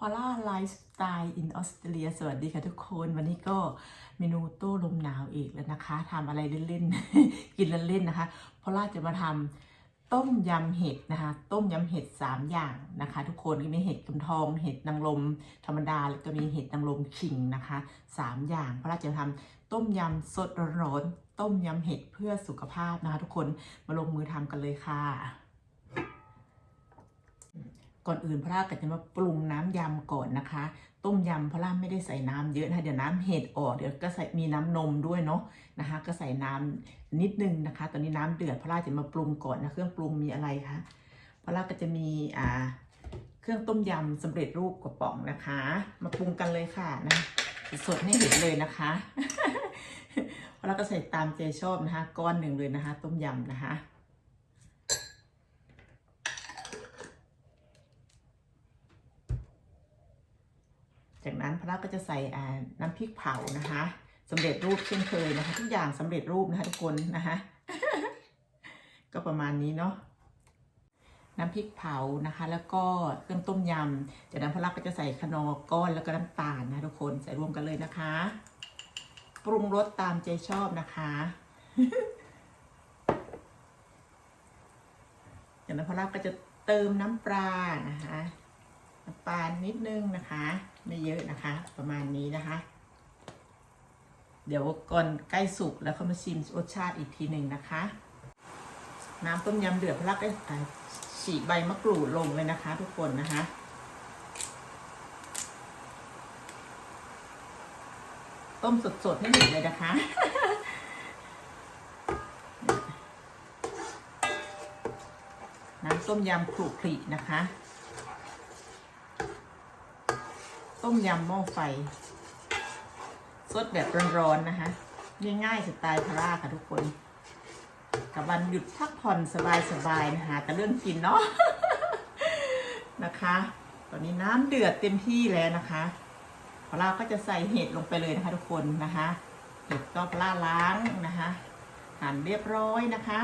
พอล่าไลฟ์สไตล์อินออสเตรเลียสวัสดีค่ะทุกคน วันนี้ก็เมนูโต้ลมหนาวอีกแล้วนะคะทำอะไรเล่นๆ กินเล่นๆนะคะ พอล่าจะมาทำต้มยำเห็ดนะคะ ต้มยำเห็ดสามอย่างนะคะ ทุกคนก็มีเห็ดกำทอง เห็ดนางรมธรรมดาแล้วก็มีเห็ดนางรมขิงนะคะสามอย่างพอล่าจะทำต้มยำสดร้อนๆต้มยำเห็ดเพื่อสุขภาพนะคะ ทุกคนมาลงมือทำกันเลยค่ะ ก่อนอื่นพระราก็จะมาปรุงน้ำยำก่อนนะคะ ต้มยำพระราไม่ได้ใส่น้ำเยอะนะคะเดี๋ยวน้ำเห็ดออกเดี๋ยวก็ใส่มีน้ำนมด้วยเนาะนะคะ ก็ใส่น้ำนิดนึงนะคะ ตอนนี้น้ำเดือดพระราจะมาปรุงก่อนนะเครื่องปรุงมีอะไรคะพระราก็จะมีอ่าเครื่องต้มยำสำเร็จรูปกระป๋องนะคะ มาปรุงกันเลยค่ะนะสดให้เห็นเลยนะคะพระราก็ใส่ตามใจชอบนะคะ ก้อนหนึ่งเลยนะคะ ต้มยำนะคะ จากนั้นพระก็จะใส่น้ำพริกเผานะคะสำเร็จรูปเช่นเคยนะคะ ทุกอย่างสำเร็จรูปนะคะทุกคนนะคะก็ประมาณนี้เนาะน้ำพริกเผานะคะ แล้วก็เครื่องต้มยำจากนั้นพระก็จะใส่ขนอก้อนแล้วก็น้ำตาลนะทุกคนใส่รวมกันเลยนะคะ ปรุงรสตามใจชอบนะคะจากนั้นพระก็จะเติมน้ำปลานะคะน้ำปลานิดนึงนะคะ ไม่เยอะนะคะ ประมาณนี้นะคะ เดี๋ยวก่อนใกล้สุกแล้วเขามาชิมรสชาติอีกทีหนึ่งนะคะ น้ำต้มยำเดือดพลักได้อ่าฉีกใบมะกรูดลงเลยนะคะ ทุกคนนะคะต้มสดๆให้ห็นเลยนะคะ น้ำต้มยำคลุกคลินะคะ ต้มยำหม้อไฟสดแบบร้อนๆนะคะง่ายๆสไตล์พาร่าค่ะทุกคน กับวันหยุดพักผ่อนสบายๆนะคะแต่เรื่องกินเนาะนะคะ ตอนนี้น้ำเดือดเต็มที่แล้วนะคะพาร่าก็จะใส่เห็ดลงไปเลยนะคะ ทุกคนนะคะเห็ดก็พาร่าล้างนะคะหั่นเรียบร้อยนะคะ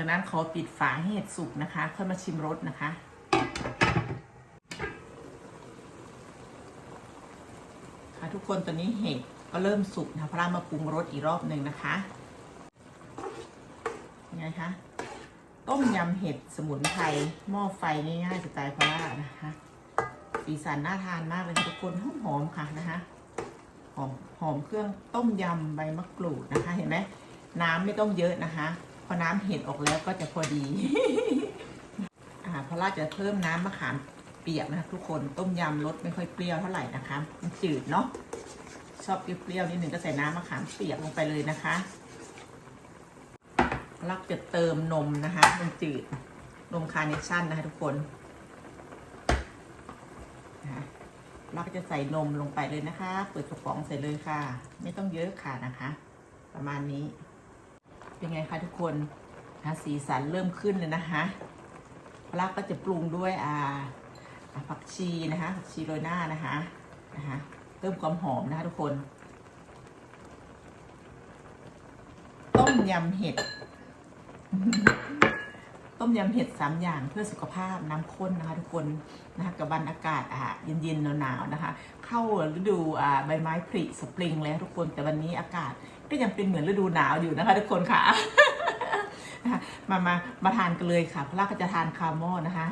จากนั้นขอปิดฝาให้เห็ดสุกนะคะ ค่อยมาชิมรสนะคะ ค่ะทุกคนตอนนี้เห็ดก็เริ่มสุกนะพระรามาปรุงรสอีกรอบหนึ่งนะคะยังไงคะต้มยำเห็ดสมุนไพรหม้อไฟง่ายๆสไตล์พระรานะคะ สีสันน่าทานมากเลยทุกคนหอมๆค่ะนะคะหอมหอมเครื่องต้มยำใบมะกรูดนะคะ เห็นไหมน้ำไม่ต้องเยอะนะคะ อน้ำเห็ดออกแล้วก็จะพอดีอ่าพอราจะเพิ่มน้ำมะขามเปียกนะคะทุกคนต้มยำรสไม่ค่อยเปรี้ยวเท่าไหร่นะคะมันจืดเนาะชอบเปรี้ยวๆนิดหนึ่งก็ใส่น้ำมะขามเปียกลงไปเลยนะคะรักจะเติมนมนะคะมันจืดนมคาร์เนชั่นนะคะทุกคนนะคะรักจะใส่นมลงไปเลยนะคะ เปิดกระป๋องใส่เลยค่ะ ไม่ต้องเยอะค่ะนะคะ ประมาณนี้ เป็นไงคะทุกคนนะสีสันเริ่มขึ้นเลยนะคะปลาก็จะปรุงด้วยอ่าผักชีนะคะผักชีโรยหน้านะคะนะคะเพิ่มความหอมนะคะทุกคน ต้มยำเห็ด ต้มยำเห็ดสามอย่างเพื่อสุขภาพน้ำข้นนะคะทุกคนนะคะกับวันอากาศอะเย็นๆหนาวๆนะคะ เข้าฤดูอ่าใบไม้ผลิสปริงแล้วทุกคนแต่วันนี้อากาศก็ยังเป็นเหมือนฤดูหนาวอยู่นะคะทุกคนค่ะะคะมามามาทานกันเลยค่ะพระราก็จะทานคาร์โมนะคะ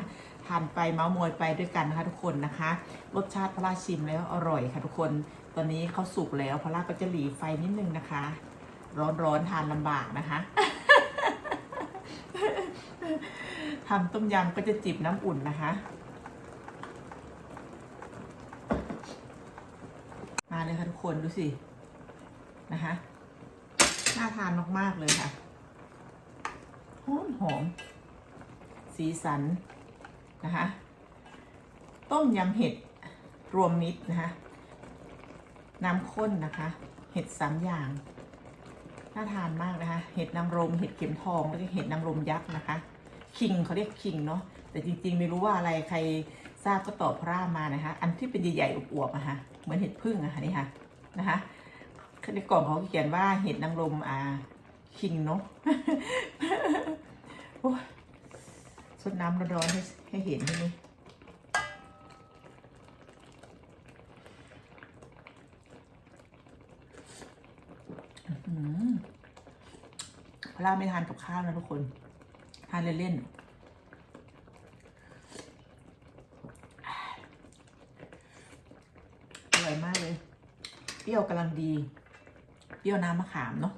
ทานไปเมาส์มอยไปด้วยกันนะคะทุกคนนะคะ รสชาติพระราชิมแล้วอร่อยค่ะทุกคนตอนนี้เขาสุกแล้วพระราก็จะหลีไฟนิดนึงนะคะ ร้อนๆทานลำบากนะคะ ทำต้มยำก็จะจิบน้ำอุ่นนะคะ มาเลยค่ะทุกคนดูสินะคะน่าทานมาก ๆ เลยค่ะหอมหอม สีสันนะคะ ต้มยำเห็ดรวมมิตรนะคะน้ำข้นนะคะ เห็ดสามอย่างน่าทานมากนะคะ เห็ดนางรม เห็ดเข็มทอง แล้วก็เห็ดนางรมยักษ์นะคะ คิงเขาเรียกคิงเนาะแต่จริงๆ ไม่รู้ว่าอะไรใครทราบก็ตอบพร่ามานะคะ อันที่เป็นใหญ่ๆอวบๆอะค่ะเหมือนเห็ดพึ่งอะค่ะนี่ค่ะนะคะในกล่องเขาเขียนว่าเห็ดนางรมอ่าคิงเนาะโอ้ยสดน้ำร้อนๆให้ให้เห็นใช่ไหมพลาไม่ทานกับข้าวนะทุกคนานเล่นๆ อร่อยมากเลย เปรี้ยวกำลังดี เปรี้ยวน้ำมะขามเนาะ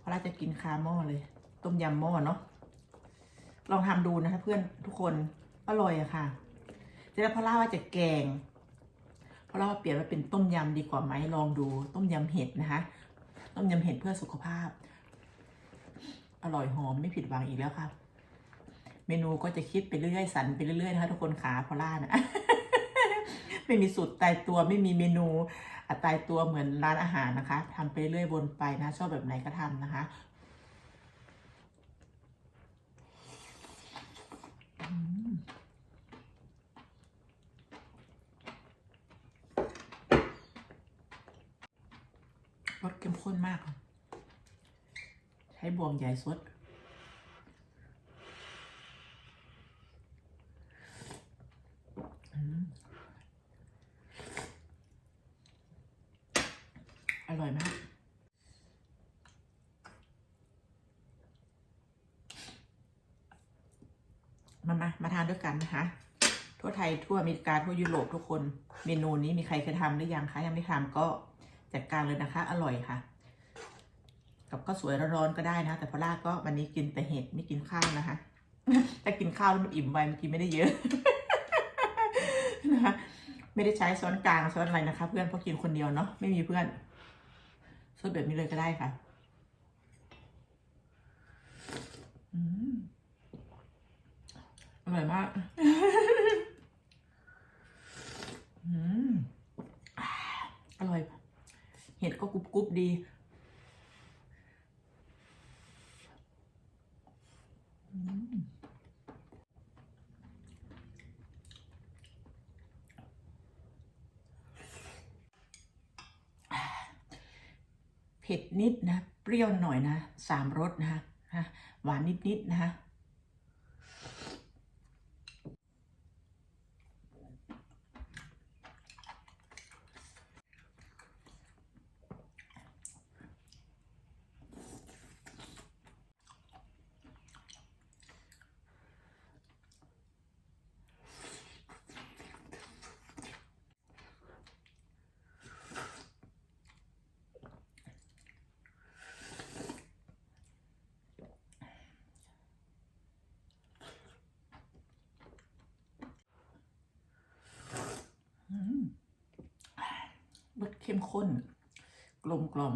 พอเราจะกินคาหม้อเลย ต้มยำหม้อเนาะ ลองทำดูนะคะเพื่อนทุกคน อร่อยอะค่ะแต่แล้วพอล่าว่าจะแกงพอล่าว่าเปลี่ยนมาเป็นต้มยำดีกว่าไหมลองดู ต้มยำเห็ดนะคะ ต้มยำเห็ดเพื่อสุขภาพ อร่อยหอมไม่ผิดหวังอีกแล้วค่ะ เมนูก็จะคิดไปเรื่อยๆสันไปเรื่อยๆนะคะทุกคนขาพอล่านะไม่มีสูตรตายตัวไม่มีเมนูตายตัวเหมือนร้านอาหารนะคะทำไปเรื่อยวนไปนะ ชอบแบบไหนก็ทำนะคะรสเข้มข้นมาก ใช้บวงใหญ่สดอืมอร่อยมากมามา มาทานด้วยกันนะคะ ทั่วไทยทั่วอเมริกาทั่วยุโรปทุกคน เมนูนี้มีใครเคยทำหรือยังคะ ยังไม่ทำก็จัดการเลยนะคะ อร่อยค่ะ กับข้าวสวยร้อนๆก็ได้นะ แต่พอล่าก็วันนี้กินแต่เห็ดไม่กินข้าวนะคะถ้ากินข้าวแล้วมันอิ่มไวมันกินไม่ได้เยอะนะคะไม่ได้ใช้ช้อนกลางช้อนอะไรนะคะ เพื่อนเพราะกินคนเดียวเนาะไม่มีเพื่อนซดแบบนี้เลยก็ได้ค่ะอืมอร่อยมากอืมอร่อย เห็ดก็กรุบกรุบดี อืม เผ็ดนิดนะ เปรี้ยวหน่อยนะสามรสนะคะนะหวานนิดนิดๆนะคะ เข้มข้น กลมกลม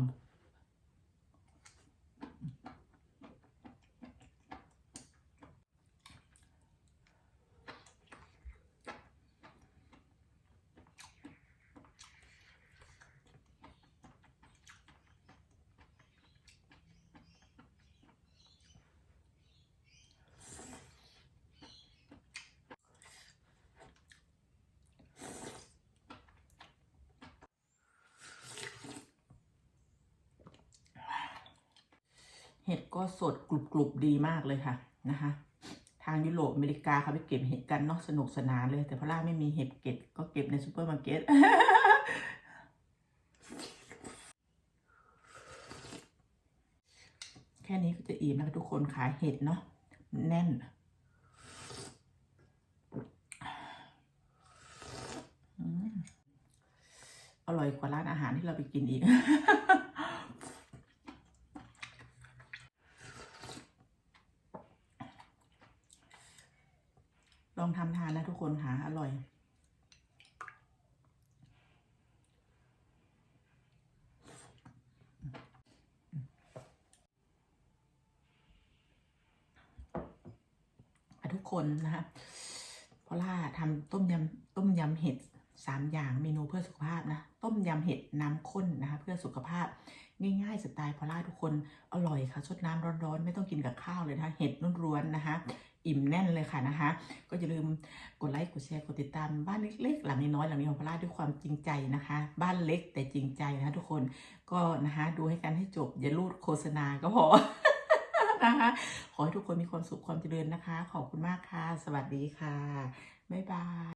เห็ดก็สดกรุบกรุบดีมากเลยค่ะนะคะ ทางยุโรปอเมริกาเขาไปเก็บเห็ดกันเนาะสนุกสนานเลย แต่พล่าไม่มีเห็ดเก็บก็เก็บในซูเปอร์มาร์เก็ตแค่นี้ก็จะอิ่มแล้วทุกคนขายเห็ดเนาะแน่นอร่อยกว่าร้านอาหารที่เราไปกินอีก ลองทำทานนะทุกคนค่ะ อร่อย อะทุก คนนะคะพอล่าทำต้มยำต้มยำเห็ดสามอย่างเมนูเพื่อสุขภาพนะ ต้มยำเห็ดน้ำข้นนะคะ เพื่อสุขภาพง่ายๆสไตล์พอล่าทุกคนอร่อยค่ะชดน้ำร้อนๆ ไม่ต้องกินกับข้าวเลยนะคะเห็ดร้วนๆนะคะ อิ่มแน่นเลยค่ะนะคะ ก็อย่าลืมกดไลค์กดแชร์กดติดตามบ้านเล็กๆหลังน้อยๆหลังนี้ของพอล่าด้วยความจริงใจนะคะ บ้านเล็กแต่จริงใจนะะทุกคนก็นะคะดูให้กันให้จบอย่าลูดโฆษณาก็พอ นะคะ ขอให้ทุกคนมีความสุขความเจริญนะคะ ขอบคุณมากค่ะ สวัสดีค่ะ บ๊ายบาย